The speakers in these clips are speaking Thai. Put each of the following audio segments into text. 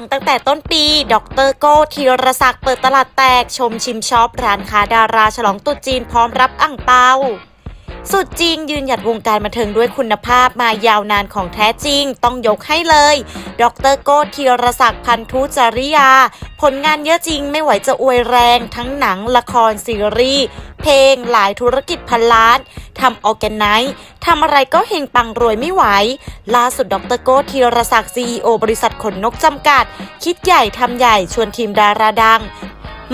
งตั้งแต่ต้นปี ดรโก้ธีรศักดิ์เปิดตลาดแตกชมชิมช็อป ร้านค้าดาราฉลองตรุษจีนพร้อมรับอ่างเปาสุดจริงยืนหยัดวงการบันเทิงด้วยคุณภาพมายาวนานของแท้จริง ต้องยกให้เลย ดรโก้ธีรศักดิ์พันธุจริยา ผลงานเยอะจริงไม่ไหวจะอวยแรง ทั้งหนังละครซีรีส์ เพลง หลายธุรกิจพันล้านทำออแกนไนซ์ทำอะไรก็เฮงปังรวยไม่ไหว ล่าสุดดรโก้ธีรศักดิ์ซีอบริษัทขนนกจำกัด คิดใหญ่ทำใหญ่ชวนทีมดาราดัง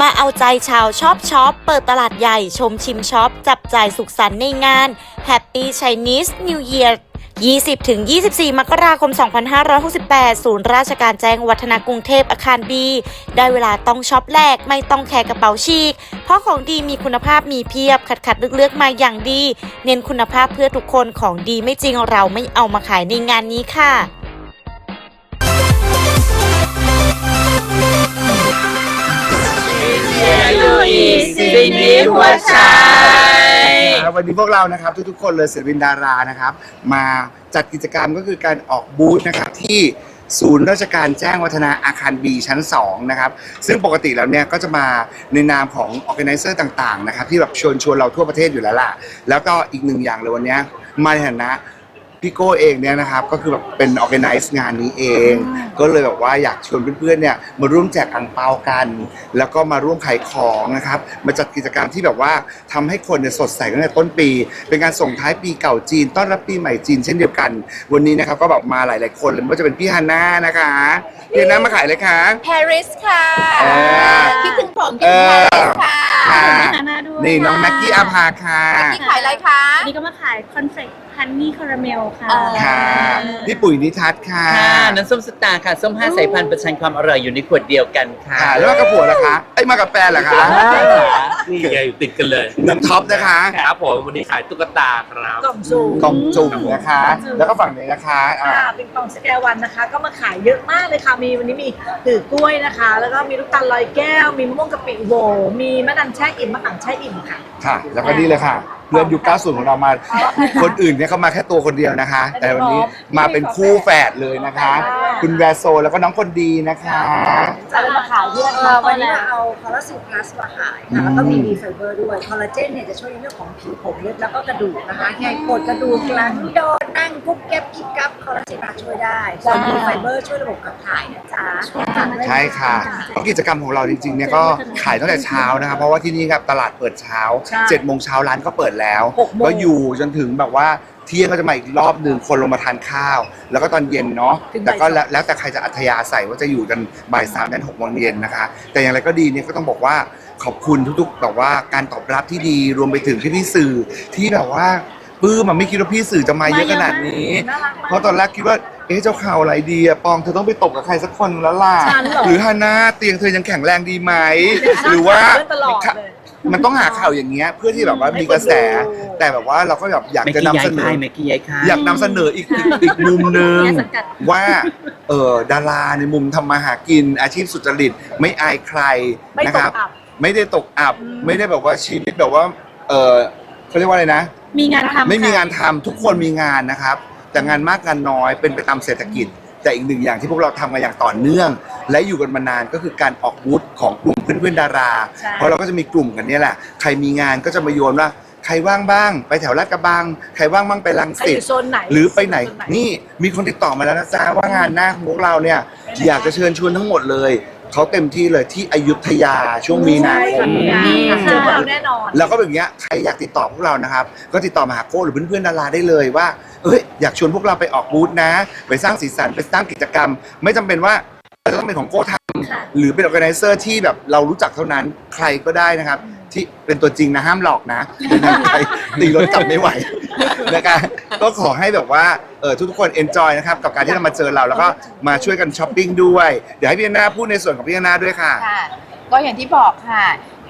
มาเอาใจชาวชอบช็อป เปิดตลาดใหญ่ชมชิมช็อป จับจ่ายสุขสันต์ในงาน Happy Chinese New Year 20-24 มกราคม 2568 ศูนย์ราชการแจ้งวัฒนากรุงเทพอาคารบี ได้เวลาต้องช็อปแลกไม่ต้องแคร์กระเป๋าฉีก เพราะของดีมีคุณภาพมีเพียบขัดขัดเลือกๆมาอย่างดี เน้นคุณภาพเพื่อทุกคนของดีไม่จริงเราไม่เอามาขายในงานนี้ค่ะลุยสิ่งนี้หัวใจ ครับวันนี้พวกเรานะครับ ทุกๆคนเลยศิลปินดารานะครับ มาจัดกิจกรรมก็คือการออกบูธนะครับที่ศูนย์ราชการแจ้งวัฒนาอาคารบีชั้น 2 นะครับ ซึ่งปกติแล้วเนี่ยก็จะมาในนามของ o r g a n i z e r ต่างๆ นะครับ ที่แบบชวนชวนเราทั่วประเทศอยู่แล้วล่ะ แล้วก็อีกหนึ่งอย่างเลยวันเนี้ยมาในฐานะ พี่โก้เองเนี่ยนะครับก็คือแบบเป็น organize งานนี้เอง ก็เลยแบบว่าอยากชวนเพื่อนๆเนี่ยมาร่วมแจกอ่งเปากัน แล้วก็มาร่วมขายของนะครับมาจัดกิจกรรมที่แบบว่าทำให้คนเนี่ยสดใสตั้งแต่ต้นปี เป็นการส่งท้ายปีเก่าจีน ต้อนรับปีใหม่จีนเช่นเดียวกัน วันนี้นะครับก็แบบมาหลายๆคนเลยไม่ว่าจะเป็นพี่ฮาน่านะคะพี่ฮาน่ามาขายเลยค่ะปารีสค่ะเออคิดถึงผมคิเอดถึงอปารีสค่ะค่ะฮาน่าด้วยนี่น้องแม็กกี้อาภาค่ะพี่ขายอะไรคะอันนี้ก็มาขายคอนเฟก ฮันนี่คาราเมลค่ะเออค่ะพี่ปุ๋ยนิทัศน์ค่ะค่ะน้ำส้มสตาร์ค่ะ ส้มห้าสายพันธุ์ประชันความอร่อยอยู่ในขวดเดียวกันค่ะค่ะแล้วมากับผัวล่ะคะเอ้ยมากับแฟนเหรอคะ นี่ไงอยู่ติดกันเลยน้องท็อปนะคะ ครับผมวันนี้ขายตุ๊กตาครับ กล่องสูงกล่องจุ่มนะคะแล้วก็ฝั่งนี้นะคะอ่า ค่ะเป็นกล่องสแกลวันนะคะ ก็มาขายเยอะมากเลยค่ะ มีวันนี้มีถือกล้วยนะคะ แล้วก็มีลูกตาลลอยแก้ว มีมะม่วงกะปิโหวมีมะนันแช่อิ่มมะขามแช่อิ่มค่ะ ค่ะ แล้วก็นี่เลยค่ะเพื่อนยุค90ของเรามา คนอื่นเนี่ยเขามาแค่ตัวคนเดียวนะคะ แต่วันนี้มาเป็นคู่แฝดเลยนะคะ คุณแวร์โซแล้วก็น้องคนดีนะคะ จะมาขายด้วยค่ะวันนี้มาเอาคอลลาเจนพลัสมาขายค่ะแล้วก็มีมีไฟเบอร์ด้วยคอลลาเจนเนี่ยจะช่วยในเรื่องของผิวผมเล็บแล้วก็กระดูกนะคะแค่กดกระดูกหลังโดนนั่งกุ๊บแก๊บกิ๊บกับคอลลาเจนพลัสช่วยได้ส่วนมีไฟเบอร์ช่วยระบบขับถ่ายนะจ๊ะใช่ค่ะเพราะกิจกรรมของเราจริงๆเนี่ยก็ขายตั้งแต่เช้านะคะเพราะว่าที่นี่ครับตลาดเปิดเช้าใช่7จ็ดโมงเช้าร้านก็เปิดแล้วหกโมง ก็อยู่จนถึงแบบว่าเที่ยงก็จะมาอีกรอบหนึ่งคนลงมาทานข้าว แล้วก็ตอนเย็นเนาะถึงแต่ก็บ่ายสองแล้วแล้วแต่ใครจะอัธยาศัยว่าจะอยู่กันบ่ายสามยันหกโมงเย็นนะคะ แต่อย่างไรก็ดีเนี่ยก็ต้องบอกว่าขอบคุณทุกๆแบบว่าการตอบรับที่ดีรวมไปถึงพี่ๆสื่อที่แบบว่าปลื้มอะไม่คิดว่าพี่สื่อจะมาเยอะขนาดนี้ น่ารักมาก เพราะตอนแรกคิดว่า เอ๊ะเจ้าข่าวอะไรดีอะปองเธอต้องไปตบกับใครสักคนแล้วล่ะ ฉันเหรอหรือฮาน่าเตียงเธอยังแข็งแรงดีไหม หรือว่าเล่นตลอดเลย มันต้องหาข่าวอย่างเงี้ยเพื่อที่แบบว่ามีกระแสให้คนดูแต่แบบว่าเราก็แบบอยากเมกจะกี้นำย้าเสยนอ ค่ายเมกกี้ย้ายค่าย อยากนำเสนออีกอีกอีกมุมหนึ่งย้ายสังกัด ว่าเออดาราในมุมทำมาหากินอาชีพสุจริตไม่อายใครไม่นะตครักบอับ ไม่ได้ตกอับไม่ได้แบบว่าชีวิตแบบว่าเออเขาเรียกว่าอะไรนะ มีงานทำไม่มีค่ะ งานทำทุกคนมีงานนะครับ แต่งานมากงานน้อยเป็นไปตามเศรษฐกิจ แต่อีกหนึ่งอย่างที่พวกเราทำกันอย่างต่อเนื่อง และอยู่กันมานานก็คือการออกบูธของกลุ่มเพื่อนๆดารา ใช่ เพราะเราก็จะมีกลุ่มกันเนี่ยแหละ ใครมีงานก็จะมาโยนว่า ใครว่างบ้าง ไปแถวลาดกระบัง ใครว่างบ้างไปลังใครอสิตยู่โซนไหนหรือไปไหน โซนี่มีคนติดต่อมาแล้วนะจ๊ะว่างานหน้าของพวกเราเนี่ย อยากจะเชิญชวนทั้งหมดเลย เขาเต็มที่เลยที่อยุธยาช่วงมีนาคมมีค่ะเจอพวกเราแน่นอน แล้วก็แบบเนี้ยใครอยากติดต่อพวกเรานะครับ ก็ติดต่อมาหาโก้หรือเพื่อนๆดาราได้เลยว่าเอ้ยอยากชวนพวกเราไปออกบูธนะ ไปสร้างสีสันไปสร้างกิจกรรม ไม่จำเป็นว่าจะต้องเป็นของโก้ทำหรือเป็น o r g a n i z e r ที่แบบเรารู้จักเท่านั้นใครก็ได้นะครับ ที่เป็นตัวจริงนะห้ามหลอกนะเป็นทางใครตีรถจับไม่ไหวนะคะก็ขอให้แบบว่าเออทุกๆคน enjoy นะครับกับการที่เรามาเจอเราแล้วก็มาช่วยกันช้อปปิ้งด้วย เดี๋ยวให้พี่แอนนาพูดในส่วนของพี่แอนนาด้วยค่ะ ค่ะ ก็อย่างที่บอกค่ะ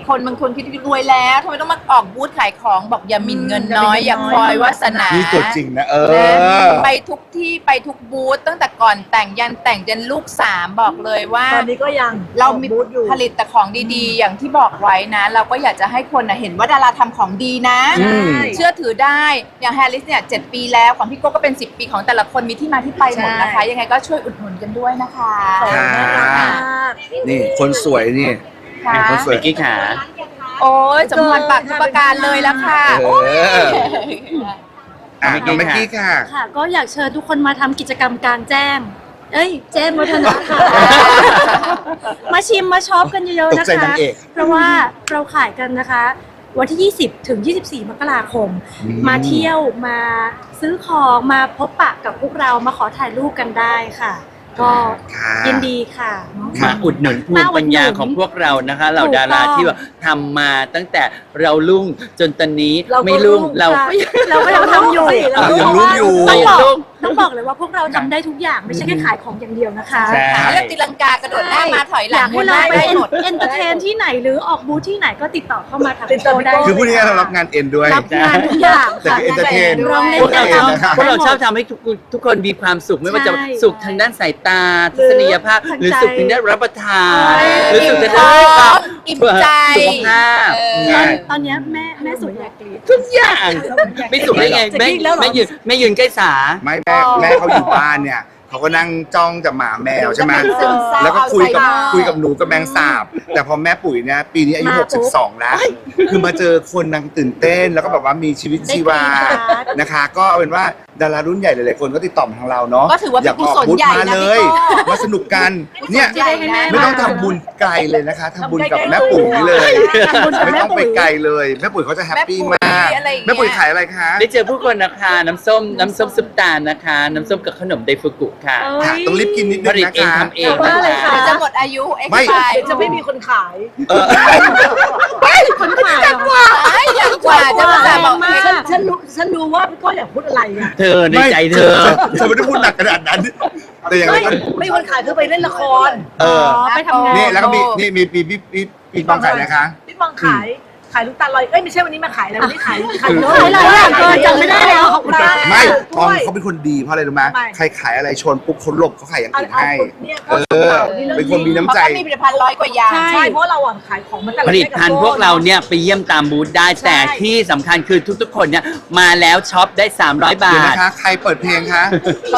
คนบางคนคิดรวยแล้วทำไมต้องมาออกบูธขายของบอกอย่าหมิ่นเงินน้อย อย่าคอยวาสนานี่ตัวจริงนะเอนะอไปทุกที่ไปทุกบูธตั้งแต่ก่อนแต่งยันแต่งยันลูกสามบอกเลยว่า ตอนนี้ก็ยังเรามีบูธอยู่ผลิตแต่ของดีๆ อย่างที่บอกไว้นะ เราก็อยากจะให้คนน่ะเห็นว่าดาราทำของดีนะ อืม เชื่อถือได้อย่างแฮร์ริสเนี่ยเจ็ดปีแล้วของพี่โก้ก็เป็น 10 ปีของแต่ละคนมีที่มาที่ไปหมดนะคะ ยังไงก็ช่วยอุดหนุนกันด้วยนะคะค่ะนี่คนสวยนี่ ค่ะคนสวยกกี้ขา โอ้ยสมพรปากทุกประการเลยละค่ะเออ โอ้ยอะน้องเมื่อกี้ค่ะ ค่ะ ก็อยากเชิญทุกคนมาทำกิจกรรมกลางแจ้ง เอ้ย แจ้งวัฒนะค่ะ มาชิมมาช็อปกันเยอะๆตนะใจคะ งเอก เพราะว่าเราขายกันนะคะ วันที่ 20 ถึง 24 มกราคม มาเที่ยวมาซื้อของมาพบปะกับพวกเรามาขอถ่ายรูปกันได้ค่ะ ก็ค่ะ ยินดีค่ะ มาอุดหนุนภูมิปัญญาของพวกเรานะคะ เหล่าดาราที่แบบทำมาตั้งแต่เราลุ่งจนตอนนี้เราก็ไม่ลุ่งรุ่งเราค่ะก็ยังเราก็ยังทำอยู่เรายังรู้อยู่ต้องบอกรุ่ง ต้องบอกเลยว่าพวกเราทำได้ทุกอย่างไม่ใช่แค่ขายของอย่างเดียวนะคะใช่เรื่องตีลังกากระโดดหน้ามาถอยหอลัยางกให้เราไปได้หมด เอนเตอร์เทนที่ไหนหรือออกบูธที่ไหนก็ติดต่อเข้ามาทางติดต่อโชว์ได้คือพูดง่ายๆเรารับงานเอ็นด้วย รับงานทุกอย่างแต่ค่ะ คือเอนเตอร์เทน ร้องเล่นพวกเราชอบนะครับพวกเราชอบทำให้ทุกคนทุกคนมีความสุขไม่ว่าจะใช่สุขทางด้านสายตาทัศนียภาพ ทางหรือใจสุขทางด้านรับประทานใช่หรือสุขทางด้านท้องอิ่มใจสุขภาพเออใช่ตอนเนี้ยแม่แม่สุดอยากกรีด ทุกอย่าง ไม่สุขได้ไงแม่แม่ยืนแม่ยืนใกล้สา ไม่แม่แม่เขาอยู่บ้านเนี่ยเขาก็นั่งจ้องแต่หมาแมวใช่ไหมซึมเศร้าแล้วก็คุยกับเอาใจบ้าง คุยกับหนูกับแมงสาบ แต่พอแม่ปุ๋ยเนี่ยปีนี้อายุ มาปุ๊บ62 แล้ว คือมาเจอคนนางตื่นเต้น แล้วก็แบบว่ามีชีวิตชีวาได้กรี๊ดกราดนะคะ ก็เอาเป็นว่าดารารุ่นใหญ่หลายๆคนก็ติดต่อมาทางเราเนาะก็ถือว่าเป็นยากออกกุศลบูธใหญ่มานะเลพี่ยโก้ มาสนุกกันเนี่ย ใหญ่นะ ไม่ต้องทำบุญไกลเลยนะคะทำบุญกับแม่ปุ๋ยเลย ทำบุญกับไม่แม่ต้องไปปุ๋ยไกลเลย แม่ปุ๋ยเขาจะแฮปปี้มากแม่ปุ๋ย อะไรอย่างเงี้ยแม่ปุ๋ยขายอะไรคะได้เจอผู้คนนะคะ น้ำส้มน้ำส้มซุปตาลนะคะ น้ำส้มกับขนมไดฟุกุค่ะเอ้ค่ะยต้องรีบกินนิดผนึงลิตนะเองคะ ทำเองว่าอะไรนะคะคะ เดี๋ยวจะหมดอายุเอ็กไม่ซ์ไเดี๋ยวจะไม่มีคนขายเออคนขายเหรออย่างกว่าจะมาแบบบอกมากฉันฉันรู้ฉันรู้ว่าพี่โก็อยากพูดอะไรอะเธอในใจเธอเธอไม่ได้พูดหนักขนาดนั้น แต่อย่างไรไม่ก็ไม่มีคนขายคือไปเล่นละคร เออ ไปทำงาน นี่แล้วก็มีนี่มีปีพี่พี่พี่ปองขายนะคะ พี่บองขาย ขายลูกตาลลอยเอ้ยไม่ใช่วันนี้มาขายแล้ววันนี้ขายขายเยอะขายหลายอย่างเกินจำไม่ได้แล้ว ขอบคุณค่ะไม่ปองด้วยเขาเป็นคนดีเพราะอะไรรู้ไหมทำไม ใครขายอะไรชนปุ๊บเขาหลบเขาขายอย่างเอาอื่นเอาให้ เนี่ยเออ เป็นคนมีน้ำเพราะใจเขามีผลิตภัณฑ์ร้อยกว่าอย่าง ใช่ใช่เพราะเราอะขายของมาแต่ละผลิตภัณฑ์พวกเราเนี่ยไปเยี่ยมตามบูธได้แต่ที่สำคัญคือทุกๆ คนเนี่ยมาแล้วช็อปได้ 300 บาเดี๋ยวท นะคะ ใครเปิดเพลงคะ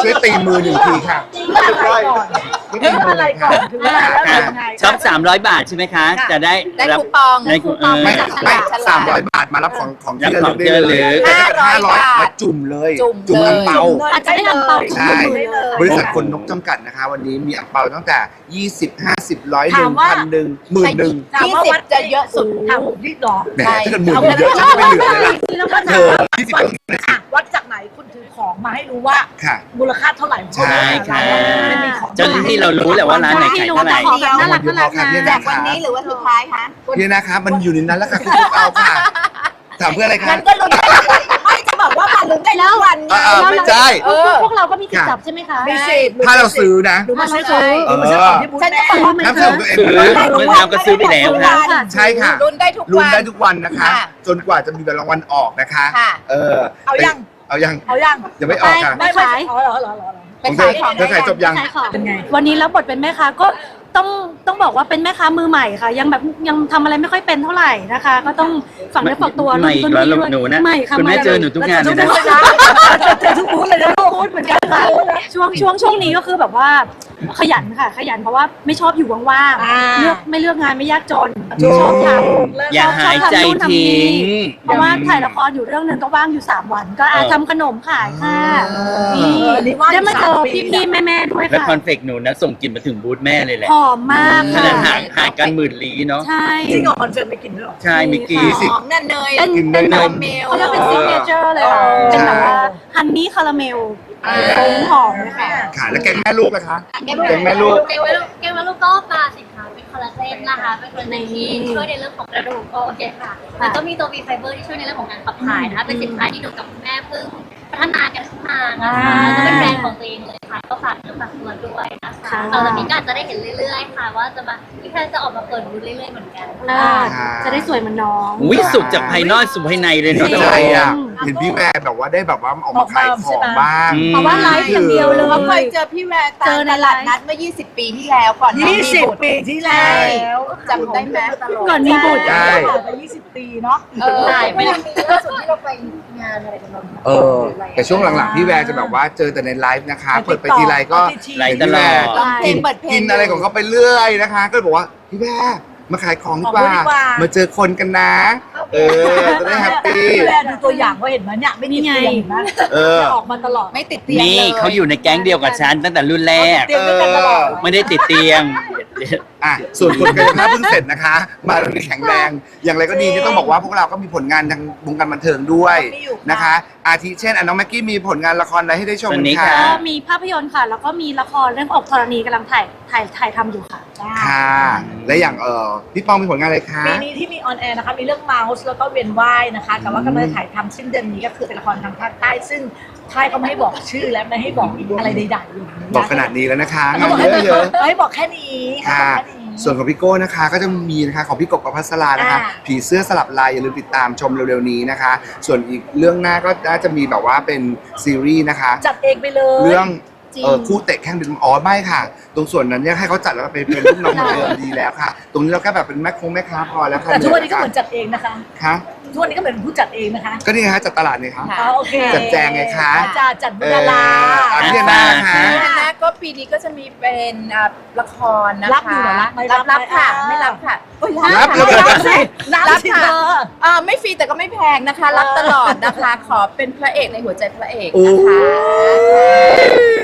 ช่วยตีมือหนึ่งทีค่ะอะไรก่อน ช่วยถึตีงมืออะไรหนึ่งก่อค่ะนถึงอะไรแล้วค่ะยังไงช็อป300 บาทใช่ไหมคะ ค่ะ จะได้ได้รับ คูปองได้คูปอง ไม่ฉไม่ลาดฉลาดสามร้อยบาทมารับของของที่รับระขลึอกงได้เลยที่ระลึกห้าร้อยบาทมาจุ่มเลยจุ่มจุ่มเลยอังเปา อาจจะได้อังเปา ใช่ได้เลยบริษัทคนนกจำกัดนะคะ วันนี้มีอังเปาตั้งแต่20 50ร้อยหถานึ่มงว่า พันหนึ่งหมื่นหนึ่งยี่สิบจะเยอะสุด ถามผมที่หรอแหมใช่ถ้าเกิดหมื่นเยอะจะไม่เหลือเลยล่ะแล้วก็เธถามอว่ายี่สิบอะวัดจากไหนคุณถือ ของมาให้รู้ว่าค่ะ มูลค่าเท่าไหร่ใช่ค่ะมันมีของเจ้าหน้าที่เรารู้แหละว่าร้านไหนขายเท่าไหร่ ของแบบน่ารักน่ารักขอบคุณนะค่ะจากวันนี้หรือว่าสุดท้ายคะเนี่ยนะคะมันอยู่ในนั้นแล้วค่ะคุณลูกเอาค่ะถามเพื่ออะไรคะงั้นก็ลุ้นได้ไม่จะบอกว่ามาลุ้นได้แล้ววันไงอ่าๆไม่ใช่เออพวกเราก็มีสิทธิ์จับใช่ไหมคะมีสิทธิ์ถ้าเราซื้อนะดูมาซื้อของเออดูมาซื้อของที่บูธฉันจะแม่บอกว่ามันน้ำเสริมตัวเองซื้อเลยเมื่อเช้าก็ซื้อไปแล้วนะ ใช่ค่ะ ลุ้นได้ทุกลุ้นวัน ได้ทุกวันนะคะ ค่ะ จนกว่าจะมีรางวัลออกนะคะ ค่ะ เออเอายัง เอายังเอายังยังไม่ออกค่ะไม่ขาย อ๋อเหรอเหรอเหรอเหรอ ไปขายของเธอขายจบยังขายของเป็นไง วันนี้รับบทเป็นแม่ค้าก็ต้อง ต้องบอกว่าเป็นแม่ค้ามือใหม่ค่ะ ยังแบบยังทำอะไรไม่ค่อยเป็นเท่าไหร่นะคะ ก็ต้องฝังเนื้อฝักตัวใหม่อีกแล้วรุ่หนูนะใหม่ค่ะคุณแม่ใหเจอหนูทุกงานเลยนะเจอทุกบูธเลยนะพูดเหมือนกันค่ะช่วงช่วงช่วงนี้ก็คือแบบว่าขยันค่ะ ขยันเพราะว่าไม่ชอบอยู่ว่างอ่าๆเลือกไม่เลือกงานไม่ยากจนถูกชอบทำอย่าหายใจทิ้งเพราะว่าถ่ายละครอยู่เรื่องหนึ่งก็ว่างอยู่ 3 วัน ก็อาเออทำขนมขายค่ะอนี่อนี่ว่างอยู่ได้มาเจอสามปีพี่ๆแม่ๆด้วยและค่ะคอนเฟกหนูนะส่งกลิ่นมาถึงบูธแม่เลยแหละหอมมากขค่ะ นาดห่างห่างกันหมื่นลี้เนาะ ใช่ จริงเหรอคอนเฟิร์มไปกินด้วยเหรอ ใช่มิกกี้ยี่สิบของนั่นเนยเป็นกินเป็นเนแบยบเมล เขาเรียกเป็นซิกเนเจอร์เลยค่ะอ๋อเป็นแบบว่าฮันนี่คาราเมลอ่า ผงหอมเลยค่ะ ค่ะแล้วแกงแม่ลูกนะคะแกงแกงแม่ลูกแกงแม่ลูกแกงแม่ลูกก็ปลาสินค้าเป็นคอลลาเจนนะคะ เป็นตัวหนึ่งที่ช่วยในเรื่องของกระดูกก็โอเคค่ะแล้วก็มีตัววีไฟเบอร์ที่ช่วยในเรื่องของการขับถ่ายนะคะ เป็นสินค้าที่หนูกับคุณแม่เพิ่ง พัฒนากันขึ้นมานะคะแล้วก็เป็นแบรนด์ของตัวเองเลยค่ะ ก็ฝากเนื้อฝากตัวด้วยนะคะค่ะต่อจากนี้ก็อาจจะได้เห็นเรื่อยๆ ค่ะ ว่าจะมาพี่แพนจะออกมาเปิดบูธเรื่อยๆเหมือนกันอ่าค่ะจะได้สวยเหมือนน้องวิสุดจากภายนอกสู่ภายในเลยเนาะดีใจอะ เห็นพี่แวร์แบบว่าได้แบบว่าออกมาขายของบ้างอืมเพราะว่าไลฟ์อย่างเดียวเลยเราเคยเจอพี่แวร์ตาเจมอในตลาดนัดเมื่อ 20 ปีที่แล้วก่อนน้องมีบุตรปีที่แล้วจำได้ไหมก่อนมีบุตร ใช่ ไป20ปีเนาะ เออไม่ยังมีล่าสุดที่เราไปงานอะไรกันบ้าง เออแต่ช่วงหลังๆพี่แวร์จะแบบว่าเจอแต่ในไลฟ์นะคะ เปิดไปทีไรก็ไลฟ์ตลอด ร้องเพลงเปิดเพลง กินอะไรของเขาไปเรื่อยนะคะ ก็เลยบอกว่าพี่แวร์มาขายของดีกว่ามาเจอคนกันนะ เออจะได้แฮปปี้แลดูตัวอย่างว่าเห็นไหมเนี่ย ไม่ติดเตียงเห็นไหมเออออกมาตลอด ไม่ติดเตียงนี่เลยเขาอยู่ในแก๊งเดียวกับฉันตั้งแต่รุ่นแรก เตียงด้วยกันตลอด ไม่ได้ติดเตียงอะส่วนคนกายภาพเพิ่งเสร็จนะคะ มาเรีแข็งแรง อย่างไรก็ดีที่ต้องบอกว่าพวกเราก็มีผลงานทางวงการบันเทิงด้วยมีอยู่ค่ะ นะคะ อาทิเช่นอะน้องแม็กกี้มีผลงานละครอะไรให้ได้ชมวันนี้คะค่ะ ก็มีภาพยนตร์ค่ะ แล้วก็มีละครเรื่องอกธรณีกำลังถ่ายถ่ายถ่ายทำอยู่ค่ะ ค่ะ และอย่างเออพี่ปองมีผลงานอะไรคะ ปีนี้ที่มีออนแอร์นะคะมีเรื่องเมาส์แล้วก็เวียนว่ายนะคะ แต่ว่ากำลังจะถ่ายทำสิ้นเดือนนี้ก็คือเป็นละครทางภาคใต้ ซึ่งค่ายก็ไม่ให้บอกชื่อและไม่ให้บอกอะไรใดๆอยู่บอกขนาดนี้แล้วนะคะเขางานบอกให้เยอะให้บอกแค่นี้ๆเขาค่ะบอกแค่นี้ ส่วนของพี่โก้นะคะก็จะมีนะคะของพี่กบกับพัสลานะคะ อ่า ผีเสื้อสลับลายอย่าลืมติดตามชมเร็วๆนี้นะคะ ส่วนอีกเรื่องหน้าก็น่าจะมีแบบว่าเป็นซีรีส์นะคะ จัดเองไปเลยเรื่องจริง เออคู่เตะแข่งดินอ๋อไม่ค่ะ ตรงส่วนนั้นเนี่ยให้เขาจัดแล้วก็เป็นเป็นลูกน้องเหมือนเดิมดีแล้วค่ะ ตรงนี้เราแค่แบบเป็นแม่คงแม่ค้าพอแล้วค่ะแต่ทุกวันนี้ก็เหมือนจัดเองนะคะคะ ทุกวันนี้ก็เหมือนผู้จัดเองนะคะก็นี่ไงคะจัดตลาดเนี่ยค่ะอ๋อโอเคจัดแจงไงคะจัดจัดบุญดาราเอออะพี่แอนนานะคะคณะก็ปีนี้ก็จะมีเป็นอ่าละครนะคะรับอยู่เหรอรับไม่รัรับบรับค่ะอ่าไม่รับค่ะโอ้ยรับค่ะเลย รับสิรับรับสิค่ะเธอ อ่าไม่ฟรีแต่ก็ไม่แพงนะคะ รับตลอดนะคะ ขอเป็นพระเอกในหัวใจพระเอกโอ้นะค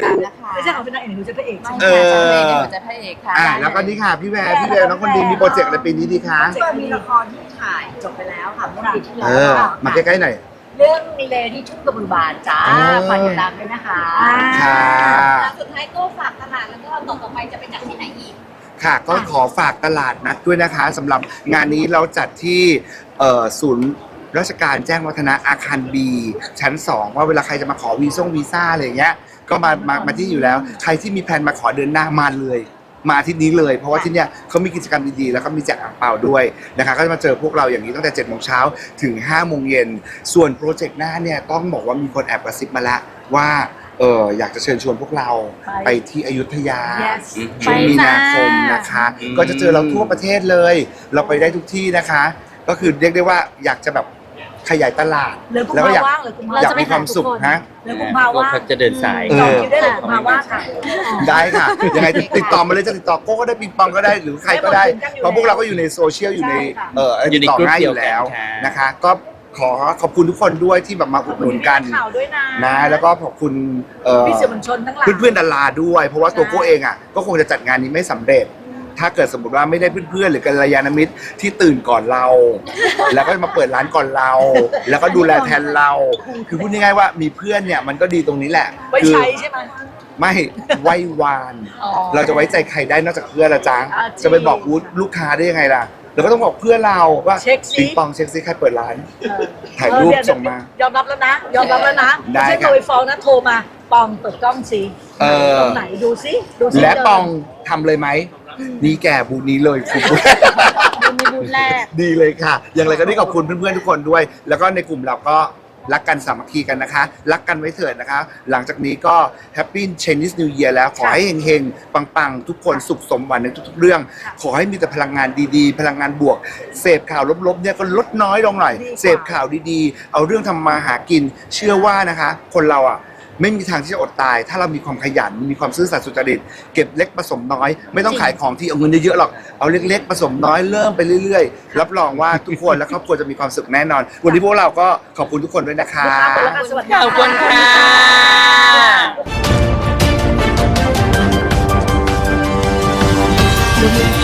ะนะคะไม่ใช่เขาเป็นนางเอกหนูจะเป็นเอกไม่ใช่ไหมค่ะเออจะเป็นพระเอกในหัวใจพระเอกค่ะอ่าแล้วก็นี่ค่ะพี่แวร์พี่แวร์น้องคนดีมีโปรเจกต์อะไรปีนี้ดีคะก็มีละครที่ ถ่ายจบไปแล้วค่ะเมื่อปีที่แล้เอวอมาใกล้ๆหน่อย เรื่องมีเลที่ทุ่งกระบือบานจ้าอ่า ฝากติดตามด้วยนะคะค่ะ สุดท้ายก็ฝากตลาดแล้วก็ต่อต่อไปจะไปจัดที่ไหนอีก ค่ะก็ขอฝากตลาดนัดด้วยนะคะสำหรับงานนี้เราจัดที่เอ่อศูนย์ราชการแจ้งวัฒนะอาคารบีชั้น 2 ว่าเวลาใครจะมาขอวีซ่งวีซ่าอะไรอย่างเงี้ยก็มามามาที่อยู่แล้ว ใครที่มีแผนมาขอเดินหน้ามาเลย มาที่นี้เลย เพราะว่าที่เนี้ยเขามีกิจกรรมดีๆแล้วก็มีแจกอ่างเปาด้วยนะคะก็จะมาเจอพวกเราอย่างนี้ตั้งแต่7จ็ดโมงเช้าถึง5้าโมงเย็นส่วนโปรเจกต์หน้าเนี่ยต้องบอกว่ามีคนแอบกระซิบมาแล้วว่าเอออยากจะเชิญชวนพวกเราไปที่อยุธยา Yes ช่วงมีนาคมนะคะอืมก็จะเจอเราทั่วประเทศเลย เราไปได้ทุกที่นะคะ ก็คือเรียกได้ว่าอยากจะแบบ ขยายตลาดเหลือกุมแล้วก็ภาอยากว่างเหลือกุมภาอยากมีความสุขฮะ เหลือกุมภาว่างเขาจะเดินสายเอจองอคิวได้เลยกุมภาว่างค่ะ ได้ค่ะ ยังไงติดต่อมาเลยจะติดต่อโก้ก็ได้ปิงปองก็ได้หรือใครก็ได้ เพราะพวกเราก็อยู่ในโซเชียลอยู่ในใช่ค่ะเอ่ออยู่ติดในต่อกรุ๊ปง่ายอเดียวยู่แล้วกันค่ะ นะคะ ก็ขอขอบคุณทุกคนด้วยที่แบบมาอุดหนุนกันข่าวด้วยนะนะ แล้วก็ขอบคุณเอ่อพี่สื่อมวลชนทั้งหลาย เพื่อนๆดาราด้วย เพราะว่าตัวใช่โก้เองอะก็คงจะจัดงานนี้ไม่สำเร็จ ถ้าเกิดสมมติว่าไม่ได้เพื่อนๆ หรือกัลยาณมิตรที่ตื่นก่อนเรา แล้วก็มาเปิดร้านก่อนเรา แล้วก็ดูแลแทนเรา คือพูดง่ายๆว่ามีเพื่อนเนี่ยมันก็ดีตรงนี้แหละไว้คือใช้ใช่ไหม ไม่ไว้วาน อ๋อเราจะไว้ใจใครได้นอกจากเพื่อนละจ๊ะอ่าจริงจะไปบอกวูดลูกค้าได้ยังไงล่ะเราก็ต้องบอกเพื่อนเราว่าเช็คสิ ปิงปองเช็คซิใครเปิดร้านเออถ่ายรูปเออเดี๋วส่งมา ยอมรับแล้วนะ ยอมรับแล้วนะได้ไม่ใช่ครับโทรไปฟ้องนะโทรมา ปองเปิดกล้องสิเออ ตรงไหนดูซิดูซิและเจปองทำเลยไหม นี่แก่บูธนี้เลยคุณมีบูธแรก ดีเลยค่ะ อย่างไรก็ได้ขอบคุณเพื่อนๆทุกคนด้วย แล้วก็ในกลุ่มเราก็รักกันสามัคคีกันนะคะ รักกันไว้เถิดนะคะ หลังจากนี้ก็แฮปปี้ Chinese New Year แล้ว ขอให้เฮงๆ ปังๆ ทุกคนสุขสมหวังในทุกๆเรื่อง ขอให้มีแต่พลังงานดีๆ พลังงานบวก เสพข่าวลบๆเนี่ยก็ลดน้อยลงหน่อยเสพข่าวดีๆ เอาเรื่องทำมาหากิน เชื่อว่านะคะ คนเราอะ ไม่มีทางที่จะอดตาย ถ้าเรามีความขยัน มีความซื่อสัตย์สุจริต เก็บเล็กผสมน้อย ไม่ต้องขายของที่เอาเงินเยอะๆหรอก เอาเล็กๆผสมน้อยเริ่มไปเรื่อยๆ รับรองว่าทุกคนและครอบครัวจะมีความสุขแน่นอน วันนี้พวกเราก็ขอบคุณทุกคนด้วยนะคะ สวัสดีขอบคุณค่ะค่ะ